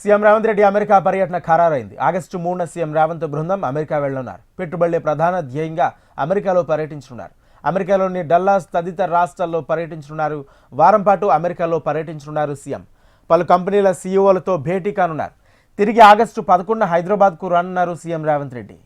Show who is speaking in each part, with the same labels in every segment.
Speaker 1: CM Revanth Reddy America పర్యటన ఖరారైంది. August మూడున సీఎం రేవంత్ బృందం అమెరికా వెళ్ళనున్నారు పెట్టుబడులే ప్రధాన ధ్యేయంగా అమెరికాలో పర్యటించనున్నారు. అమెరికాలోని డల్లాస్ తదితర రాష్ట్రాల్లో పర్యటించనున్నారు. వారం పాటు అమెరికాలో పర్యటించనున్నారు సీఎం. పలు కంపెనీల సీఈఓలతో భేటీ కానున్నారు. తిరిగి ఆగస్టు పదకొండున హైదరాబాద్కు రానున్నారు CM Revanth Reddy.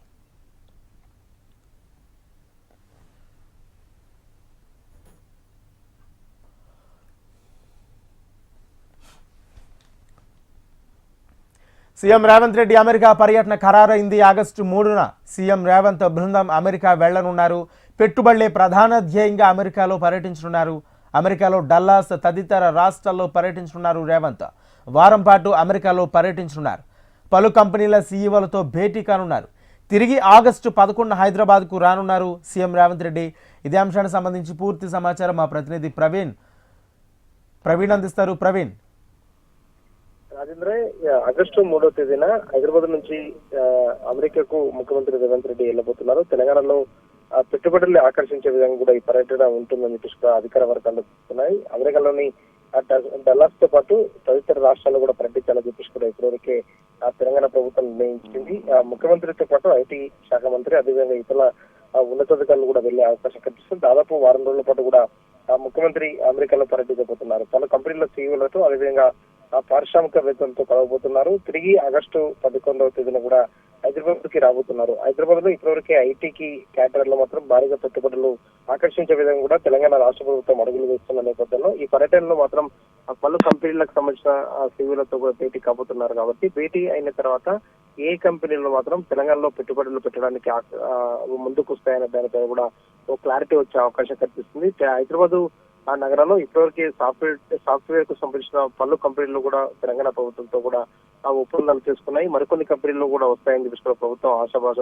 Speaker 1: CM Revanth Reddy America పర్యటన ఖరారైంది. ఆగస్టు మూడున సీఎం రేవంత్ బృందం అమెరికా వెళ్ళనున్నారు. పెట్టుబడులే ప్రధాన ధ్యేయంగా అమెరికాలో పర్యటించనున్నారు. అమెరికాలో డల్లాస్ తదితర రాష్ట్రాల్లో పర్యటించనున్నారు రేవంత్. వారం పాటు అమెరికాలో పర్యటించనున్నారు. పలు కంపెనీల సీఈఓలతో భేటీ కానున్నారు. తిరిగి ఆగస్టు పదకొండు హైదరాబాద్కు రానున్నారు సీఎం రేవంత్ రెడ్డి. ఇదే అంశానికి సంబంధించి పూర్తి సమాచారం మా ప్రతినిధి ప్రవీణ్. ప్రవీణ్ అందిస్తారు. ప్రవీణ్
Speaker 2: రాజేంద్ర ఆగస్టు మూడో తేదీన హైదరాబాద్ నుంచి అమెరికాకు ముఖ్యమంత్రి రేవంత్ రెడ్డి వెళ్ళబోతున్నారు. తెలంగాణలో ఆ, పెట్టుబడుల్ని ఆకర్షించే విధంగా కూడా ఈ పర్యటన ఉంటుందని చెప్పేసి కూడా అధికార వర్గాలు చెప్తున్నాయి. అమెరికాలోని డల్లాస్తో పాటు తదితర రాష్ట్రాల్లో కూడా పర్యటించాలని చెప్పేసి కూడా ఇప్పటివరకే ఆ తెలంగాణ ప్రభుత్వం నిర్ణయించింది. ఆ, ముఖ్యమంత్రితో పాటు ఐటీ శాఖ మంత్రి అదేవిధంగా ఇతర ఉన్నతాధికారులు కూడా వెళ్ళే అవకాశం కనిపిస్తుంది. దాదాపు వారం రోజుల పాటు కూడా ముఖ్యమంత్రి అమెరికాలో పర్యటించబోతున్నారు. పలు కంపెనీల సీఈఓలతో అదేవిధంగా పారిశ్రామికవేత్తలతో కలవబోతున్నారు. తిరిగి ఆగస్టు పదకొండవ తేదీన కూడా హైదరాబాద్కి రాబోతున్నారు. హైదరాబాద్లో ఇప్పటివరకే ఐటీకి క్యాటరర్లో మాత్రం భారీగా పెట్టుబడులు ఆకర్షించే విధంగా కూడా తెలంగాణ రాష్ట్ర ప్రభుత్వం అడుగులు వేస్తున్న నేపథ్యంలో ఈ పర్యటనలో మాత్రం పలు కంపెనీలకు సంబంధించిన సివిలతో కూడా భేటీ కాబోతున్నారు కాబట్టి భేటీ అయిన తర్వాత ఏ కంపెనీలు మాత్రం తెలంగాణలో పెట్టుబడులు పెట్టడానికి ముందుకు వస్తాయనే దానిపై కూడా ఓ క్లారిటీ వచ్చే అవకాశం కనిపిస్తుంది హైదరాబాద్ ఆ నగరంలో ఇప్పటివరకు సాఫ్ట్వేర్ సాఫ్ట్వేర్కు సంబంధించిన పలు కంపెనీలు కూడా తెలంగాణ ప్రభుత్వంతో కూడా ఆ ఒప్పందాలు చేసుకున్నాయి. మరికొన్ని కంపెనీలు కూడా వస్తాయని చెప్పేసి కూడా ప్రభుత్వం ఆశాభాష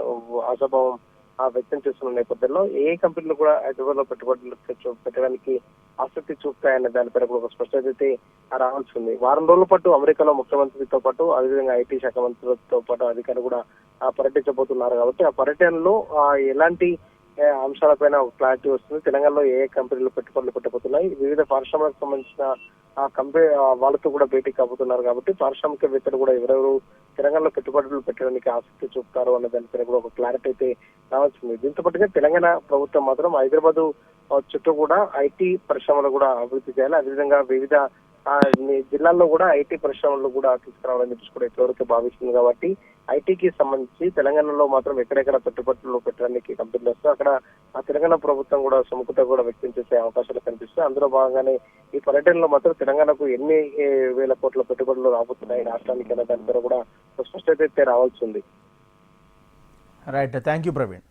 Speaker 2: ఆశాభావం ఆ వ్యక్తం చేస్తున్న నేపథ్యంలో ఏ కంపెనీలు కూడా హైదరాబాద్లో పెట్టుబడులు పెట్టడానికి ఆసక్తి చూపుతాయన్న దానిపై కూడా ఒక స్పష్టత అయితే రావాల్సి ఉంది. వారం రోజుల పాటు అమెరికాలో ముఖ్యమంత్రితో పాటు అదేవిధంగా ఐటీ శాఖ మంత్రితో పాటు అధికారులు కూడా ఆ పర్యటించబోతున్నారు కాబట్టి ఆ పర్యటనలో ఎలాంటి అంశాలపైన ఒక క్లారిటీ వస్తుంది. తెలంగాణలో ఏ ఏ కంపెనీలు పెట్టుబడులు పెట్టబోతున్నాయి? వివిధ పరిశ్రమలకు సంబంధించిన ఆ కంపెనీ వాళ్ళతో కూడా భేటీ కాబోతున్నారు కాబట్టి పారిశ్రామికవేత్తలు కూడా ఎవరెవరు తెలంగాణలో పెట్టుబడులు పెట్టడానికి ఆసక్తి చూపుతారు అన్న దానిపైన కూడా ఒక క్లారిటీ అయితే రావాల్సింది. దీంతో పాటుగా తెలంగాణ ప్రభుత్వం మాత్రం హైదరాబాద్ చుట్టూ కూడా ఐటీ పరిశ్రమలు కూడా అభివృద్ధి చేయాలి. అదేవిధంగా వివిధ ఆ, జిల్లాల్లో కూడా ఐటీ పరిశ్రమలు కూడా తీసుకురావాలని చెప్పేసి కూడా ఇప్పటివరకు భావిస్తుంది కాబట్టి ఐటీకి సంబంధించి తెలంగాణలో మాత్రం ఎక్కడెక్కడ పెట్టుబడులు పెట్టడానికి కంపెనీలు వస్తే అక్కడ ఆ తెలంగాణ ప్రభుత్వం కూడా సుముఖత కూడా వ్యక్తం చేసే అవకాశాలు కనిపిస్తాయి. అందులో భాగంగానే ఈ పర్యటనలో మాత్రం తెలంగాణకు ఎన్ని వేల కోట్ల పెట్టుబడులు రాబోతున్నాయి రాష్ట్రానికి అనే దాని కూడా స్పష్టత అయితే రావాల్సి ఉంది.
Speaker 1: Right thank you Praveen